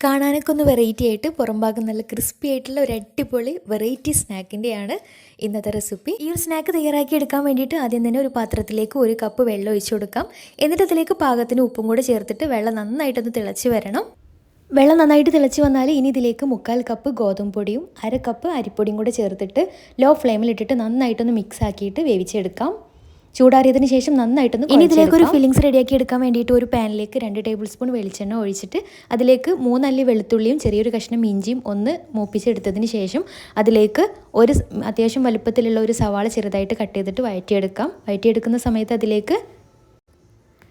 കാണാനൊക്കെ ഒന്ന് വെറൈറ്റി ആയിട്ട് പുറം ഭാഗം നല്ല ക്രിസ്പി ആയിട്ടുള്ള ഒരു അടിപൊളി വെറൈറ്റി സ്നാക്കിന്റെയാണ് ഇന്നത്തെ റെസിപ്പി ഈ ഒരു സ്നാക്ക് തയ്യാറാക്കി എടുക്കാൻ വേണ്ടിയിട്ട് ആദ്യം തന്നെ ഒരു പാത്രത്തിലേക്ക് ഒരു കപ്പ് വെള്ളം ഒഴിച്ചു കൊടുക്കാം. എന്നിട്ട് അതിലേക്ക് പാകത്തിന് ഉപ്പും കൂടെ ചേർത്തിട്ട് വെള്ളം നന്നായിട്ടൊന്ന് തിളച്ച് വരണം. വെള്ളം നന്നായിട്ട് തിളച്ച് വന്നാൽ ഇനി ഇതിലേക്ക് മുക്കാൽ കപ്പ് ഗോതമ്പ് പൊടിയും അര കപ്പ് അരിപ്പൊടിയും കൂടെ ചേർത്തിട്ട് ലോ ഫ്ലെയിമിലിട്ടിട്ട് നന്നായിട്ടൊന്ന് മിക്സ് ആക്കിയിട്ട് വേവിച്ചെടുക്കാം. ചൂടാറിയതിന് ശേഷം നന്നായിട്ടൊന്ന് ഇനി ഇതിലേക്ക് ഒരു ഫില്ലിങ്സ് റെഡിയാക്കി എടുക്കാൻ വേണ്ടിയിട്ട് ഒരു പാനിലേക്ക് രണ്ട് ടേബിൾ സ്പൂൺ വെളിച്ചെണ്ണ ഒഴിച്ചിട്ട് അതിലേക്ക് മൂന്നല്ലി വെളുത്തുള്ളിയും ചെറിയൊരു കഷ്ണം ഇഞ്ചിയും ഒന്ന് മൂപ്പിച്ചെടുത്തതിന് ശേഷം അതിലേക്ക് ഒരു അത്യാവശ്യം വലുപ്പത്തിലുള്ള ഒരു സവാള ചെറുതായിട്ട് കട്ട് ചെയ്തിട്ട് വഴറ്റിയെടുക്കാം. വഴറ്റിയെടുക്കുന്ന സമയത്ത് അതിലേക്ക്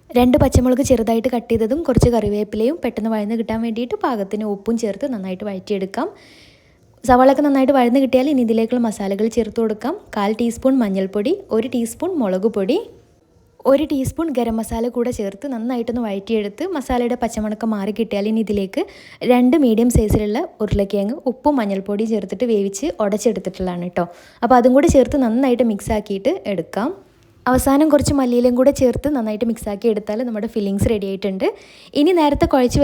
രണ്ട് പച്ചമുളക് ചെറുതായിട്ട് കട്ട് ചെയ്തതും കുറച്ച് കറിവേപ്പിലയും പെട്ടെന്ന് വഴന്ന് കിട്ടാൻ വേണ്ടിയിട്ട് പാകത്തിന് ഉപ്പും ചേർത്ത് നന്നായിട്ട് വഴറ്റിയെടുക്കാം. സവാളൊക്കെ നന്നായിട്ട് വഴന്ന് കിട്ടിയാൽ ഇനി ഇതിലേക്കുള്ള മസാലകൾ ചേർത്ത് കൊടുക്കാം. കാൽ ടീസ്പൂൺ മഞ്ഞൾപ്പൊടി ഒരു ടീസ്പൂൺ മുളക് പൊടി ഒരു ടീസ്പൂൺ ഗരം മസാല കൂടെ ചേർത്ത് നന്നായിട്ടൊന്ന് വഴറ്റിയെടുത്ത് മസാലയുടെ പച്ചമണക്കം മാറി കിട്ടിയാൽ ഇനി ഇതിലേക്ക് രണ്ട് മീഡിയം സൈസിലുള്ള ഉരുളക്കിഴങ്ങ് ഉപ്പും മഞ്ഞൾപ്പൊടിയും ചേർത്തിട്ട് വേവിച്ച് ഉടച്ചെടുത്തിട്ടുള്ളതാണ് കേട്ടോ. അപ്പോൾ അതും കൂടി ചേർത്ത് നന്നായിട്ട് മിക്സ് ആക്കിയിട്ട് എടുക്കാം. അവസാനം കുറച്ച് മല്ലിയിലും കൂടെ ചേർത്ത് നന്നായിട്ട് മിക്സാക്കി എടുത്താൽ നമ്മുടെ ഫില്ലിങ്സ് റെഡി ആയിട്ടുണ്ട്. ഇനി നേരത്തെ കുഴച്ച്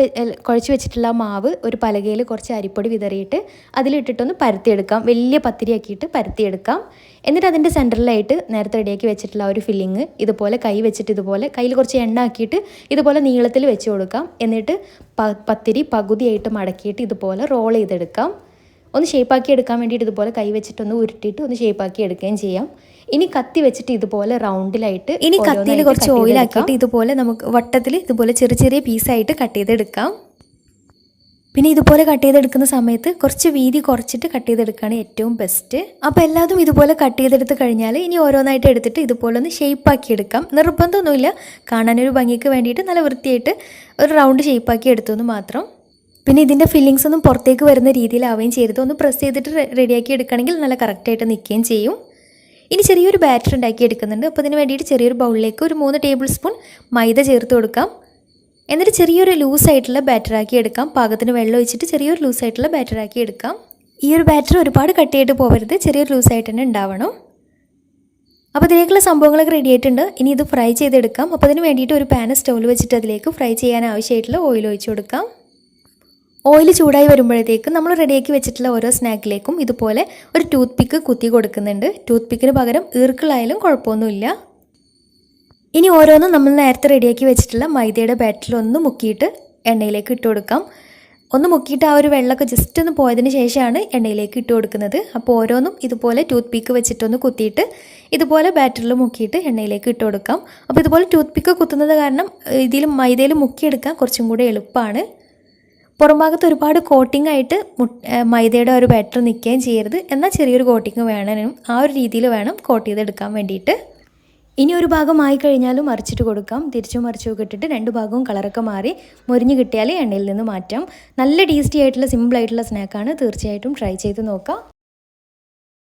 കുഴച്ച് വെച്ചിട്ടുള്ള മാവ് ഒരു പലകയിൽ കുറച്ച് അരിപ്പൊടി വിതറിയിട്ട് അതിലിട്ടിട്ടൊന്ന് പരത്തിയെടുക്കാം. വലിയ പത്തിരിയാക്കിയിട്ട് പരത്തിയെടുക്കാം. എന്നിട്ട് അതിന്റെ സെന്ററിലായിട്ട് നേരത്തെ റെഡിയാക്കി വെച്ചിട്ടുള്ള ഒരു ഫില്ലിങ് ഇതുപോലെ കൈ വെച്ചിട്ട് ഇതുപോലെ കയ്യിൽ കുറച്ച് എണ്ണ ആക്കിയിട്ട് ഇതുപോലെ നീളത്തിൽ വെച്ച് കൊടുക്കാം. എന്നിട്ട് പത്തിരി പകുതിയായിട്ട് മടക്കിയിട്ട് ഇതുപോലെ റോൾ ചെയ്തെടുക്കാം. ഒന്ന് ഷേപ്പാക്കി എടുക്കാൻ വേണ്ടിയിട്ട് ഇതുപോലെ കൈ വെച്ചിട്ടൊന്ന് ഉരുട്ടിയിട്ട് ഒന്ന് ഷേപ്പാക്കി എടുക്കുകയും ചെയ്യാം. ഇനി കത്തി വെച്ചിട്ട് ഇതുപോലെ റൗണ്ടിലായിട്ട് ഇനി കത്തിയിൽ കുറച്ച് ഓയിലാക്കിയിട്ട് ഇതുപോലെ നമുക്ക് വട്ടത്തിൽ ഇതുപോലെ ചെറിയ ചെറിയ പീസായിട്ട് കട്ട് ചെയ്തെടുക്കാം. പിന്നെ ഇതുപോലെ കട്ട് ചെയ്തെടുക്കുന്ന സമയത്ത് കുറച്ച് വീതി കുറച്ചിട്ട് കട്ട് ചെയ്തെടുക്കുകയാണ് ഏറ്റവും ബെസ്റ്റ് അപ്പോൾ എല്ലാതും ഇതുപോലെ കട്ട് ചെയ്തെടുത്ത് കഴിഞ്ഞാൽ ഇനി ഓരോന്നായിട്ട് എടുത്തിട്ട് ഇതുപോലെ ഒന്ന് ഷേപ്പാക്കി എടുക്കാം. നിർബന്ധമൊന്നുമില്ല. കാണാനൊരു ഭംഗിക്ക് വേണ്ടിയിട്ട് നല്ല വൃത്തിയായിട്ട് ഒരു റൗണ്ട് ഷേപ്പാക്കി എടുത്തു മാത്രം. പിന്നെ ഇതിന്റെ ഫില്ലിങ്സ് ഒന്നും പുറത്തേക്ക് വരുന്ന രീതിയിലാവുകയും ചെയ്യരുത്. ഒന്ന് പ്രസ് ചെയ്തിട്ട് റെഡിയാക്കി എടുക്കണമെങ്കിൽ നല്ല കറക്റ്റായിട്ട് നിൽക്കുകയും ചെയ്യും. ഇനി ചെറിയൊരു ബാറ്റർ ഉണ്ടാക്കി എടുക്കുന്നുണ്ട്. അപ്പോൾ അതിന് വേണ്ടിയിട്ട് ചെറിയൊരു ബൗളിലേക്ക് ഒരു മൂന്ന് ടേബിൾ സ്പൂൺ മൈദ ചേർത്ത് കൊടുക്കാം. എന്നിട്ട് ചെറിയൊരു ലൂസായിട്ടുള്ള ബാറ്ററാക്കി എടുക്കാം. പാകത്തിന് വെള്ളം ഒഴിച്ചിട്ട് ചെറിയൊരു ലൂസായിട്ടുള്ള ബാറ്ററാക്കി എടുക്കാം. ഈ ഒരു ബാറ്റർ ഒരുപാട് കട്ട് ചെയ്തിട്ട് പോകരുത് ചെറിയൊരു ലൂസായിട്ട് തന്നെ ഉണ്ടാവണം. അപ്പോൾ ഇതിലേക്കുള്ള സംഭവങ്ങളൊക്കെ റെഡി ആയിട്ടുണ്ട്. ഇനി ഇത് ഫ്രൈ ചെയ്തെടുക്കാം. അപ്പോൾ അതിന് വേണ്ടിയിട്ട് ഒരു പാൻ സ്റ്റൗവിൽ വെച്ചിട്ട് അതിലേക്ക് ഫ്രൈ ചെയ്യാൻ ആവശ്യമായിട്ടുള്ള ഓയിൽ ഒഴിച്ചു കൊടുക്കാം. ഓയിൽ ചൂടായി വരുമ്പോഴത്തേക്ക് നമ്മൾ റെഡിയാക്കി വെച്ചിട്ടുള്ള ഓരോ സ്നാക്കിലേക്കും ഇതുപോലെ ഒരു ടൂത്ത് പിക്ക് കുത്തി കൊടുക്കുന്നുണ്ട്. ടൂത്ത് പിക്കിന് പകരം ഈർക്കിളായാലും കുഴപ്പമൊന്നുമില്ല. ഇനി ഓരോന്നും നമ്മൾ നേരത്തെ റെഡിയാക്കി വെച്ചിട്ടുള്ള മൈദയുടെ ബാറ്ററിൽ ഒന്ന് മുക്കിയിട്ട് എണ്ണയിലേക്ക് ഇട്ട് കൊടുക്കാം. ഒന്ന് മുക്കിയിട്ട് ആ ഒരു വെള്ളമൊക്കെ ജസ്റ്റ് ഒന്ന് പോയതിന് ശേഷമാണ് എണ്ണയിലേക്ക് ഇട്ട് കൊടുക്കുന്നത്. അപ്പോൾ ഓരോന്നും ഇതുപോലെ ടൂത്ത് പിക്ക് വെച്ചിട്ടൊന്ന് കുത്തിയിട്ട് ഇതുപോലെ ബാറ്ററിൽ മുക്കിയിട്ട് എണ്ണയിലേക്ക് ഇട്ട് കൊടുക്കാം. അപ്പോൾ ഇതുപോലെ ടൂത്ത് പിക്ക് കുത്തുന്നത് കാരണം ഇതിൽ മൈദയിൽ മുക്കിയെടുക്കാൻ കുറച്ചും കൂടെ എളുപ്പമാണ് പുറം ഭാഗത്ത് ഒരുപാട് കോട്ടിംഗ് ആയിട്ട് മൈദയുടെ ഒരു ബാറ്റർ നിൽക്കുകയും ചെയ്യരുത്. എന്നാൽ ചെറിയൊരു കോട്ടിങ് വേണം ആ ഒരു രീതിയിൽ വേണം കോട്ട് ചെയ്തെടുക്കാൻ വേണ്ടിയിട്ട്. ഇനി ഒരു ഭാഗം ആയി കഴിഞ്ഞാലും മറിച്ചിട്ട് കൊടുക്കാം. തിരിച്ചു മറിച്ചും ഇട്ടിട്ട് രണ്ട് ഭാഗവും കളറൊക്കെ മാറി മുരിഞ്ഞ് കിട്ടിയാൽ എണ്ണയിൽ നിന്ന് മാറ്റാം. നല്ല ടേസ്റ്റി ആയിട്ടുള്ള സിമ്പിൾ ആയിട്ടുള്ള സ്നാക്കാണ് തീർച്ചയായിട്ടും ട്രൈ ചെയ്ത് നോക്കാം.